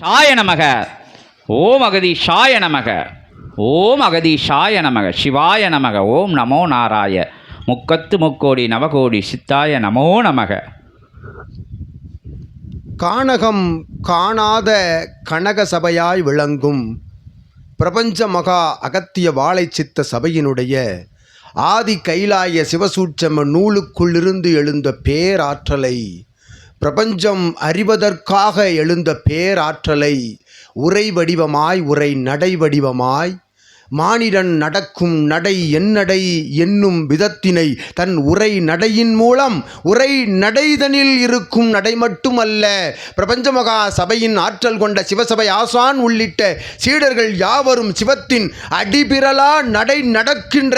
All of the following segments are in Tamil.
ஷாய நமக. ஓம் அகதீஷாய நமக. ஓம் அகதீஷாய நமக. சிவாய நமக. ஓம் நமோ நாராய. முக்கத்து முக்கோடி நவகோடி சித்தாய நமோ நமக. கானகம் காணாத கனக சபையாய் விளங்கும் பிரபஞ்ச மகா அகத்திய வாழைச்சித்த சபையினுடைய ஆதி கைலாய சிவசூட்சம நூலுக்குள்ளிருந்து எழுந்த பேராற்றலை பிரபஞ்சம் அறிவதற்காக எழுந்த பேராற்றலை உரை வடிவமாய் உரை நடை வடிவமாய் மானிடன் நடக்கும் நடை என்னடை என்னும் விதத்தினை தன் உரை நடையின் மூலம் உரை நடைதனில் இருக்கும் நடை மட்டுமல்ல பிரபஞ்ச மகா சபையின் ஆற்றல் கொண்ட சிவசபை ஆசான் உள்ளிட்ட சீடர்கள் யாவரும் சிவத்தின் அடிபிரலா நடை நடக்கின்ற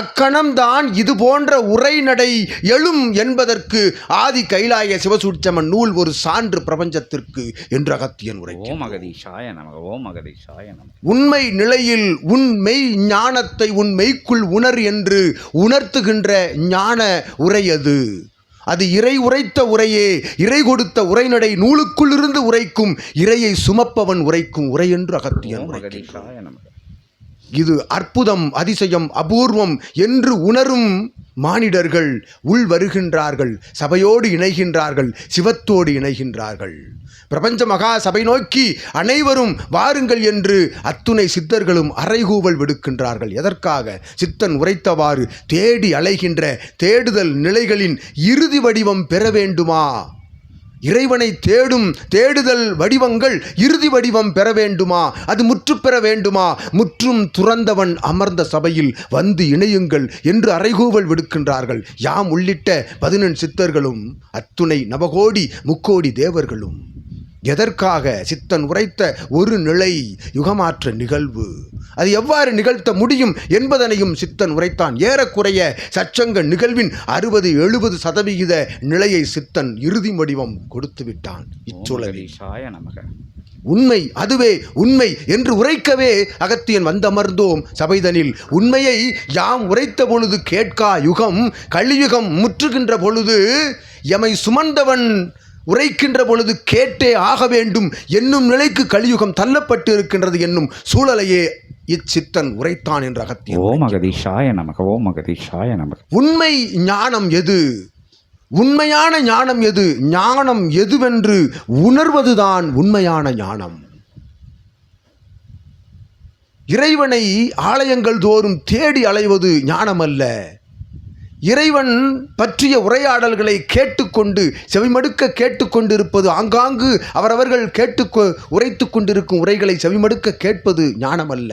அக்கணம்தான் இது போன்ற உரை நடை எழும் என்பதற்கு ஆதி கைலாய சிவசூட்சமன் நூல் ஒரு சான்று பிரபஞ்சத்திற்கு என்று அகத்தியன் உரை ஓம் அகதீஷாய நமக ஓம் அகதீஷாய நமக. உண்மை நிலையில் உன் மெய் ஞானத்தை உன் மெய்க்குள் உணர் என்று உணர்த்துகின்ற ஞான உரை அது அது இறை உரைத்த உரையே இறை கொடுத்த உரைநடை நூலுக்குள் இருந்து உரைக்கும் இறையை சுமப்பவன் உரைக்கும் உரை என்று அகத்தியன் உரைக்கின்றான். இது அற்புதம் அதிசயம் அபூர்வம் என்று உணரும் மானிடர்கள் உள் வருகின்றார்கள் சபையோடு இணைகின்றார்கள் சிவத்தோடு இணைகின்றார்கள். பிரபஞ்ச மகா சபை நோக்கி அனைவரும் வாருங்கள் என்று அத்துணை சித்தர்களும் அறைகூவல் விடுக்கின்றார்கள். எதற்காக? சித்தன் உரைத்தவாறு தேடி அலைகின்ற தேடுதல் நிலைகளின் இறுதி வடிவம் பெற வேண்டுமா? இறைவனை தேடும் தேடுதல் வடிவங்கள் இறுதி வடிவம் பெற வேண்டுமா? அது முற்று பெற வேண்டுமா? முற்றும் துறந்தவன் அமர்ந்த சபையில் வந்து இணையுங்கள் என்று அறைகூவல் விடுக்கின்றார்கள். யாம் உள்ளிட்ட பதினெண் சித்தர்களும் அத்துணை நவகோடி முக்கோடி தேவர்களும். எதற்காக சித்தன் உரைத்த ஒரு நிலை யுகமாற்ற நிகழ்வு? அது எவ்வாறு நிகழ்த்த முடியும் என்பதனையும் சித்தன் உரைத்தான். ஏறக்குறைய சச்சங்க நிகழ்வின் அறுபது எழுபது சதவிகித நிலையை சித்தன் இறுதி வடிவம் கொடுத்து விட்டான். இச்சூழலில். உண்மை அதுவே உண்மை என்று உரைக்கவே அகத்தியன் வந்தமர்ந்தோம் சபைதனில். உண்மையை யாம் உரைத்த பொழுது கேட்கா யுகம் கலியுகம் முற்றுகின்ற பொழுது எமை சுமந்தவன் உரைக்கின்ற பொழுது கேட்டே ஆக வேண்டும். என்னும் நிலைக்கு கலியுகம் தள்ளப்பட்டு இருக்கின்றது என்னும் சூழலையே இச்சித்தன் உரைத்தான் என்ற அகத்தியன் ஓம் அகதீஷாய நமக ஓம் அகதீஷாய நமக. உண்மை ஞானம் எது? உண்மையான ஞானம் எது? ஞானம் எதுவென்று உணர்வதுதான் உண்மையான ஞானம். இறைவனை ஆலயங்கள் தோறும் தேடி அலைவது ஞானமல்ல. இறைவன் பற்றிய உரையாடல்களை கேட்டுக்கொண்டு செவிமடுக்க கேட்டுக்கொண்டிருப்பது ஆங்காங்கு அவரவர்கள் கேட்டு உரைத்து கொண்டிருக்கும் உரைகளை செவிமடுக்க கேட்பது ஞானமல்ல.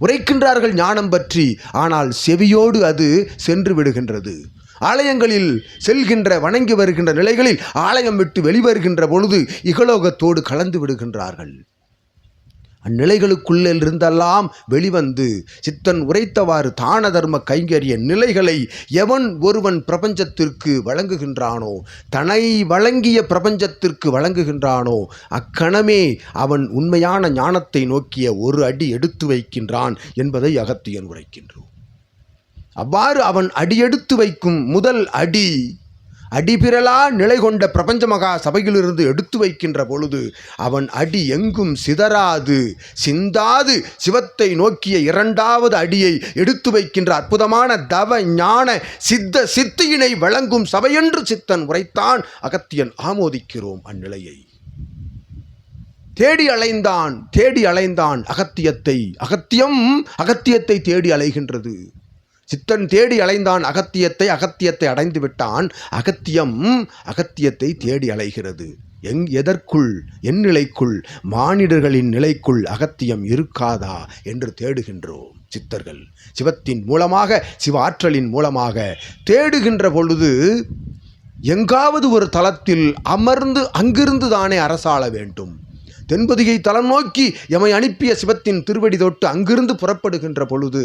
உரைக்கின்றார்கள் ஞானம் பற்றி ஆனால் செவியோடு அது சென்று விடுகின்றது. ஆலயங்களில் செல்கின்ற வணங்கி வருகின்ற நிலைகளில் ஆலயம் விட்டு வெளிவருகின்ற பொழுது இகலோகத்தோடு கலந்து விடுகின்றார்கள். அந்நிலைகளுக்குள்ளே இருந்தெல்லாம் வெளிவந்து சித்தன் உரைத்தவாறு தான தர்ம கைங்கரிய நிலைகளை எவன் ஒருவன் பிரபஞ்சத்திற்கு வழங்குகின்றானோ தன்னை வழங்கிய பிரபஞ்சத்திற்கு வழங்குகின்றானோ அக்கணமே அவன் உண்மையான ஞானத்தை நோக்கிய ஒரு அடி எடுத்து வைக்கின்றான் என்பதை அகத்தியன் உரைக்கின்றோம் அவ்வாறு அவன் அடியெடுத்து வைக்கும் முதல் அடி அடிபிரலா நிலை கொண்ட பிரபஞ்ச மகா சபையிலிருந்து எடுத்து வைக்கின்ற பொழுது அவன் அடி எங்கும் சிதறாது சிந்தாது. சிவத்தை நோக்கிய இரண்டாவது அடியை எடுத்து வைக்கின்ற அற்புதமான தவ ஞான சித்த சித்தியினை வழங்கும் சபையென்று சித்தன் உரைத்தான் அகத்தியன் ஆமோதிக்கிறோம் அந்நிலையை. தேடி அலைந்தான் தேடி அலைந்தான் அகத்தியத்தை. அகத்தியம் அகத்தியத்தை தேடி அலைகின்றது. சித்தன் தேடி அலைந்தான் அகத்தியத்தை அகத்தியத்தை அடைந்து விட்டான். அகத்தியம் அகத்தியத்தை தேடி அலைகிறது. எங் எதற்குள்? என் நிலைக்குள்? மானிடர்களின் நிலைக்குள் அகத்தியம் இருக்காதா? என்று தேடுகின்றோம் சித்தர்கள். சிவத்தின் மூலமாக சிவ ஆற்றலின் மூலமாக தேடுகின்ற பொழுது எங்காவது ஒரு தளத்தில் அமர்ந்து அங்கிருந்து தானே அரசாள வேண்டும். தென்பதியை தலம் நோக்கி எமை அனுப்பிய சிவத்தின் திருவடி தொட்டு அங்கிருந்து புறப்படுகின்ற பொழுது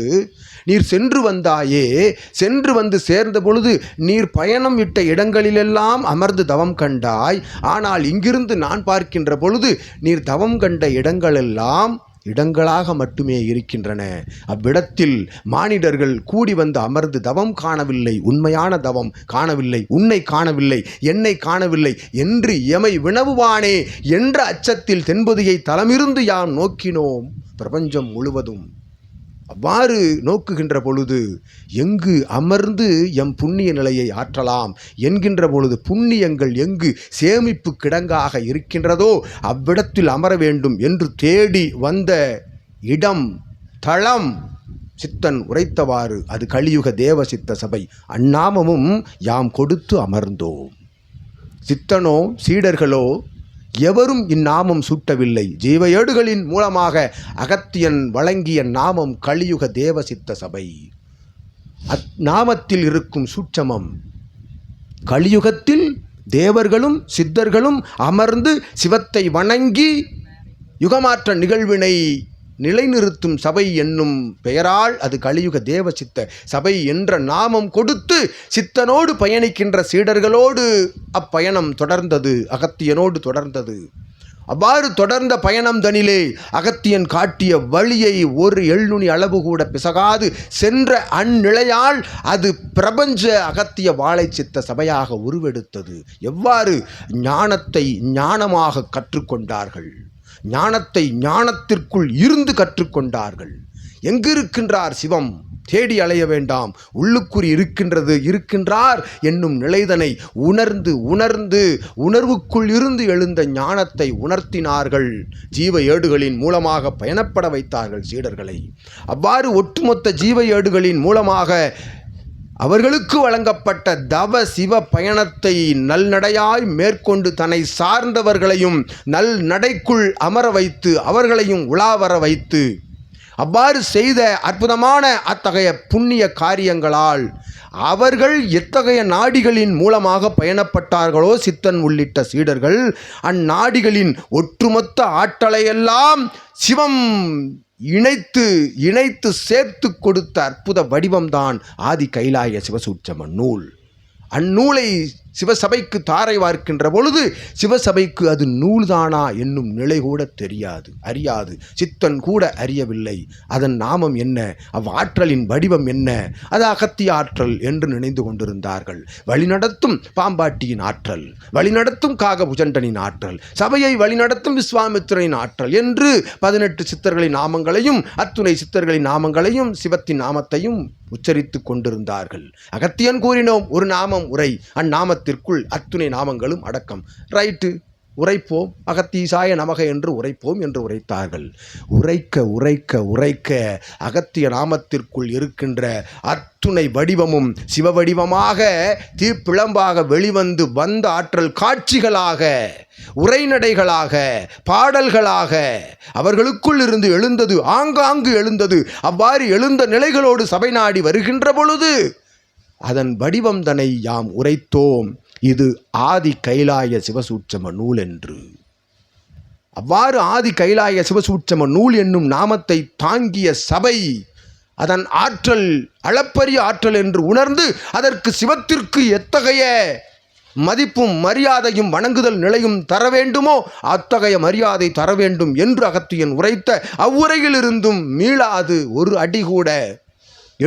நீர் சென்று வந்தாயே. சென்று வந்து சேர்ந்த பொழுது நீர் பயணம் விட்ட இடங்களிலெல்லாம் அமர்ந்து தவம் கண்டாய். ஆனால் இங்கிருந்து நான் பார்க்கின்ற பொழுது நீர் தவம் கண்ட இடங்களெல்லாம் இடங்களாக மட்டுமே இருக்கின்றன. அவ்விடத்தில் மானிடர்கள் கூடி வந்து அமர்ந்து தவம் காணவில்லை உண்மையான தவம் காணவில்லை உன்னை காணவில்லை என்னை காணவில்லை என்று எமை வினவுவானே என்ற அச்சத்தில் தென்பதியை தலமிருந்து யாம் நோக்கினோம். பிரபஞ்சம் முழுவதும் அவ்வாறு நோக்குகின்ற பொழுது எங்கு அமர்ந்து எம் புண்ணிய நிலையை ஆற்றலாம் என்கின்ற பொழுது புண்ணியங்கள் எங்கு சேமிப்பு கிடங்காக இருக்கின்றதோ அவ்விடத்தில் அமர வேண்டும் என்று தேடி வந்த இடம் தளம் சித்தன் உரைத்தவாறு அது கலியுக தேவ சித்த சபை. அந்நாமமும் யாம் கொடுத்து அமர்ந்தோம். சித்தனோ சீடர்களோ எவரும் இந்நாமம் சூட்டவில்லை. ஜீவ மூலமாக அகத்தியன் வழங்கிய நாமம் கலியுக தேவசித்த சபை. அந்நாமத்தில் இருக்கும் சூட்சமம் கலியுகத்தில் தேவர்களும் சித்தர்களும் அமர்ந்து சிவத்தை வணங்கி யுகமாற்ற நிகழ்வினை நிலைநிறுத்தும் சபை என்னும் பெயரால் அது கலியுக தேவ சித்த சபை என்ற நாமம் கொடுத்து சித்தனோடு பயணிக்கின்ற சீடர்களோடு அப்பயணம் தொடர்ந்தது அகத்தியனோடு தொடர்ந்தது. அவ்வாறு தொடர்ந்த பயணம் தனிலே அகத்தியன் காட்டிய வழியை ஒரு எள்நுனி அளவு கூட பிசகாது சென்ற அந்நிலையால் அது பிரபஞ்ச அகத்திய வாழை சித்த சபையாக உருவெடுத்தது. எவ்வாறு ஞானத்தை ஞானமாக கற்றுக்கொண்டார்கள்? ஞானத்தை ஞானத்திற்குள் இருந்து கற்றுக்கொண்டார்கள். எங்கிருக்கின்றார் சிவம்? தேடி அலைய வேண்டாம். உள்ளுக்குறி இருக்கின்றது இருக்கின்றார் என்னும் நிலைதனை உணர்ந்து உணர்ந்து உணர்வுக்குள் இருந்து எழுந்த ஞானத்தை உணர்த்தினார்கள். ஜீவ ஏடுகளின் மூலமாக பயணப்பட வைத்தார்கள் சீடர்களை. அவ்வாறு ஒட்டுமொத்த ஜீவ ஏடுகளின் மூலமாக அவர்களுக்கு வழங்கப்பட்ட தவ சிவ பயணத்தை நல்நடையாய் மேற்கொண்டு தன்னை சார்ந்தவர்களையும் நல் நடைக்குள் அமர வைத்து அவர்களையும் உலாவர வைத்து அவ்வாறு செய்த அற்புதமான அத்தகைய புண்ணிய காரியங்களால் அவர்கள் எத்தகைய நாடிகளின் மூலமாக பயணப்பட்டார்களோ சித்தன் உள்ளிட்ட சீடர்கள் அந்நாடிகளின் ஒட்டுமொத்த ஆற்றலையெல்லாம் சிவம் இணைத்து இணைத்து சேர்த்து கொடுத்த அற்புத வடிவம்தான் ஆதி கைலாய சிவசூட்சம நூல். அந்நூலை சிவசபைக்கு தாரை வார்க்கின்ற பொழுது சிவசபைக்கு அது நூல்தானா என்னும் நிலை கூட தெரியாது அறியாது. சித்தன் கூட அறியவில்லை. அதன் நாமம் என்ன? அவ்வாற்றலின் வடிவம் என்ன? அது அகத்திய ஆற்றல் என்று நினைந்து கொண்டிருந்தார்கள். வழிநடத்தும் பாம்பாட்டியின் ஆற்றல் வழிநடத்தும் காகபுஜண்டனின் ஆற்றல் சபையை வழிநடத்தும் விஸ்வாமித்திரனின் ஆற்றல் என்று பதினெட்டு சித்தர்களின் நாமங்களையும் அத்துணை சித்தர்களின் நாமங்களையும் சிவத்தின் நாமத்தையும் உச்சரித்து கொண்டிருந்தார்கள். அகத்தியன் கூறினோம் ஒரு நாமம் உரை அந்நாமத்திற்குள் அத்துணை நாமங்களும் அடக்கம். ரைட்டு. உரைப்போம். அகத்தீசாய நமக என்று உரைப்போம் என்று உரைத்தார்கள். உரைக்க உரைக்க உரைக்க அகத்திய நாமத்திற்குள் இருக்கின்ற அத்துணை வடிவமும் சிவ வடிவமாக தீப்பிழம்பாக வெளிவந்து வந்த ஆற்றல் காட்சிகளாக உரைநடைகளாக பாடல்களாக அவர்களுக்குள் இருந்து எழுந்தது ஆங்காங்கு எழுந்தது அவ்வாறு எழுந்த நிலைகளோடு சபை நாடி வருகின்ற பொழுது அதன் வடிவம் தன்னை யாம் உரைத்தோம். இது ஆதி கைலாய சிவசூட்சம நூல் என்று. அவ்வாறு ஆதி கைலாய சிவசூட்சம நூல் என்னும் நாமத்தை தாங்கிய சபை அதன் ஆற்றல் அளப்பரிய ஆற்றல் என்று உணர்ந்து அதற்கு சிவத்திற்கு எத்தகைய மதிப்பும் மரியாதையும் வணங்குதல் நிலையும் தர வேண்டுமோ அத்தகைய மரியாதை தர வேண்டும் என்று அகத்தியன் உரைத்த அவ்வுரையிலிருந்தும் மீளாது ஒரு அடி கூட.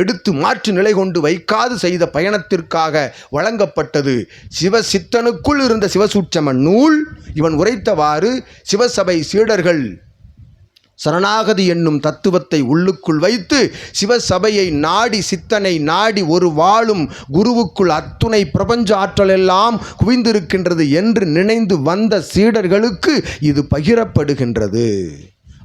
எடுத்து மாற்று நிலை கொண்டு வைக்காது செய்த பயணத்திற்காக வழங்கப்பட்டது. சிவசித்தனுக்குள் இருந்த சிவசூட்சம நூல் இவன் உரைத்தவாறு சிவசபை சீடர்கள் சரணாகதி என்னும் தத்துவத்தை உள்ளுக்குள் வைத்து சிவசபையை நாடி சித்தனை நாடி ஒரு வாழும் குருவுக்குள் அத்துணை பிரபஞ்ச ஆற்றலெல்லாம் குவிந்திருக்கின்றது என்று நினைந்து வந்த சீடர்களுக்கு இது பகிரப்படுகின்றது.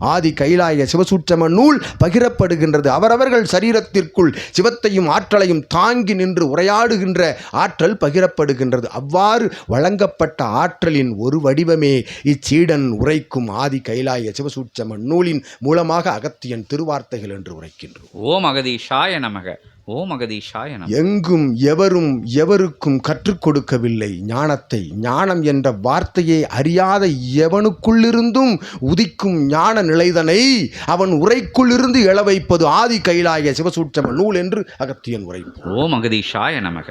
ஆதி கைலாய சிவசூற்றம நூல் பகிரப்படுகின்றது. அவரவர்கள் சரீரத்திற்குள் சிவத்தையும் ஆற்றலையும் தாங்கி நின்று உரையாடுகின்ற ஆற்றல் பகிரப்படுகின்றது. அவ்வாறு வழங்கப்பட்ட ஆற்றலின் ஒரு வடிவமே இச்சீடன் உரைக்கும் ஆதி கைலாய சிவசூற்றம நூலின் மூலமாக அகத்தியன் திருவார்த்தைகள் என்று உரைக்கின்றோம். ஓம் அகதீஷாய நமக. ஓம் அகதீஷாய நமக எங்கும் எவரும் எவருக்கும் கற்றுக் கொடுக்கவில்லை ஞானத்தை. ஞானம் என்ற வார்த்தையை அறியாத எவனுக்குள்ளிருந்தும் உதிக்கும் ஞான நிலைதனை அவன் உரைக்குள்ளிருந்து எழ வைப்பது ஆதி கைலாய சிவசூட்சம நூல் என்று அகத்தியன் உரைப்பான் ஓம் அகதீஷாய நமக.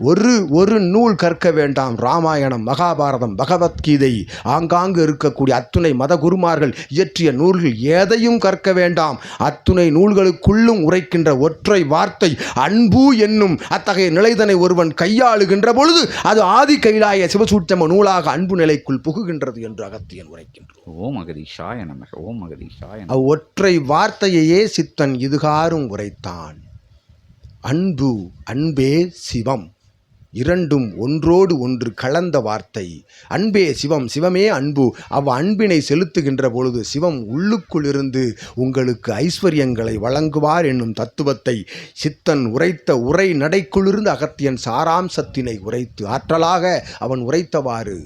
ஒரு ஒரு நூல் கற்க வேண்டாம். ராமாயணம் மகாபாரதம் பகவத்கீதை ஆங்காங்கு இருக்கக்கூடிய அத்துணை மத குருமார்கள் இயற்றிய நூல்கள் எதையும் கற்க வேண்டாம். அத்துணை நூல்களுக்குள்ளும் உரைக்கின்ற ஒற்றை வார்த்தை அன்பு என்னும் அத்தகைய நிலைதனை ஒருவன் கையாளுகின்ற பொழுது அது ஆதி கைலாய சிவசூட்சம நூலாக அன்பு நிலைக்குள் புகுகின்றது என்று அகத்தியன் உரைக்கின்றான். ஓம் அகதீஷாய நமக ஓம் அகதீஷாய அவ்வொற்றை வார்த்தையையே சித்தன் இதுகாரும் உரைத்தான். அன்பு அன்பே சிவம். இரண்டும் ஒன்றோடு ஒன்று கலந்த வார்த்தை. அன்பே சிவம் சிவமே அன்பு. அவ் அன்பினை செலுத்துகின்ற பொழுது சிவம் உள்ளுக்குள் இருந்து உங்களுக்கு ஐஸ்வர்யங்களை வழங்குவார் என்னும் தத்துவத்தை சித்தன் உரைத்த உரை நடைக்குள்ளிருந்து அகத்தியன் சாராம்சத்தினை உரைத்து ஆற்றலாக அவன் உரைத்தவாறு.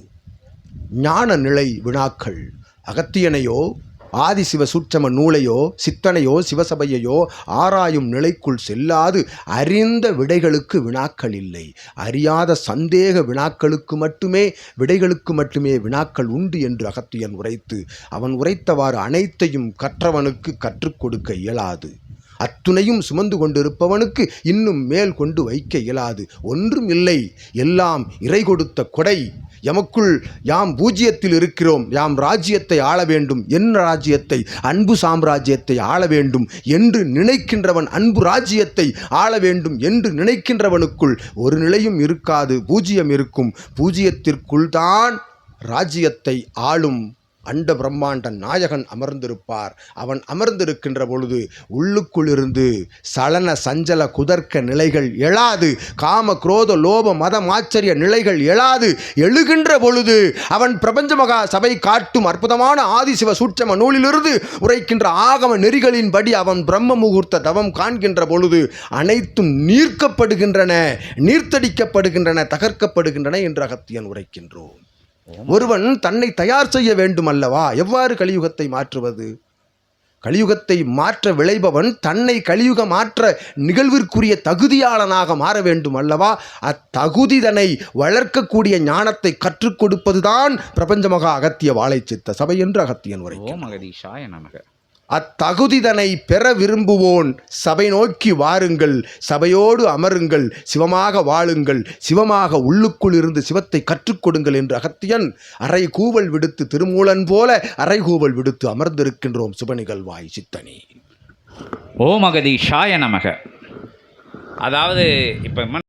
ஞான நிலை வினாக்கள். அகத்தியனையோ ஆதிசிவ சூட்சம நூலையோ சித்தனையோ சிவசபையையோ ஆராயும் நிலைக்குள் செல்லாது அறிந்த விடைகளுக்கு வினாக்கள் இல்லை. அறியாத சந்தேக வினாக்களுக்கு மட்டுமே விடைகளுக்கு மட்டுமே வினாக்கள் உண்டு என்று அகத்தியன் உரைத்து அவன் உரைத்தவாறு அனைத்தையும் கற்றவனுக்கு கற்றுக் கொடுக்க இயலாது. அத்துணையும் சுமந்து கொண்டிருப்பவனுக்கு இன்னும் மேல் கொண்டு வைக்க இயலாது. ஒன்றும் இல்லை. எல்லாம் இறை கொடுத்த கொடை. எமக்குள் யாம் பூஜ்ஜியத்தில் இருக்கிறோம் யாம் ராஜ்யத்தை ஆள வேண்டும் என் ராஜ்யத்தை அன்பு சாம்ராஜ்யத்தை ஆள வேண்டும் என்று நினைக்கின்றவன் அன்பு ராஜ்யத்தை ஆள வேண்டும் என்று நினைக்கின்றவனுக்குள் ஒரு நிலையும் இருக்காது பூஜ்ஜியம் இருக்கும். பூஜ்ஜியத்திற்குள் தான் ராஜ்யத்தை ஆளும். அண்ட பிரம்மாண்ட நாயகன் அமர்ந்திருப்பார். அவன் அமர்ந்திருக்கின்ற பொழுது உள்ளுக்குள்ளிருந்து சலன சஞ்சல குதர்க்க நிலைகள் எழாது. காம குரோத லோப மதம் ஆச்சரிய நிலைகள் எழாது. எழுகின்ற பொழுது அவன் பிரபஞ்ச மகா சபை காட்டும் அற்புதமான ஆதிசிவ சூட்சம நூலிலிருந்து உரைக்கின்ற ஆகம நெறிகளின்படி அவன் பிரம்ம முகூர்த்த தவம் காண்கின்ற பொழுது அனைத்தும் நீர்க்கப்படுகின்றன நீர்த்தடிக்கப்படுகின்றன தகர்க்கப்படுகின்றன என்று அகத்தியன் உரைக்கின்றோம். ஒருவன் தன்னை தயார் செய்ய வேண்டும் அல்லவா எவ்வாறு கலியுகத்தை மாற்றுவது? கலியுகத்தை மாற்ற விளைபவன் தன்னை கலியுக மாற்ற நிகழ்விற்குரிய தகுதியாளனாக மாற வேண்டும் அல்லவா அத்தகுதிதனை வளர்க்கக்கூடிய ஞானத்தை கற்றுக் கொடுப்பதுதான் பிரபஞ்சமகா அகத்திய வாழைச்சித்த சபை என்று அகத்தியன் உரை ஓம் அகதீஷாய நமக. அத்தகுதிதனை பெற விரும்புவோன். சபை நோக்கி வாருங்கள். சபையோடு அமருங்கள். சிவமாக வாழுங்கள். சிவமாக உள்ளுக்குள் இருந்து சிவத்தை கற்றுக்கொடுங்கள் என்று அகத்தியன் அரை கூவல் விடுத்து திருமூலன் போல அரை கூவல் விடுத்து அமர்ந்திருக்கின்றோம். சுபநிகழ்வாய் சித்தனி. ஓம் அகதீஷாய நமக. அதாவது இப்போ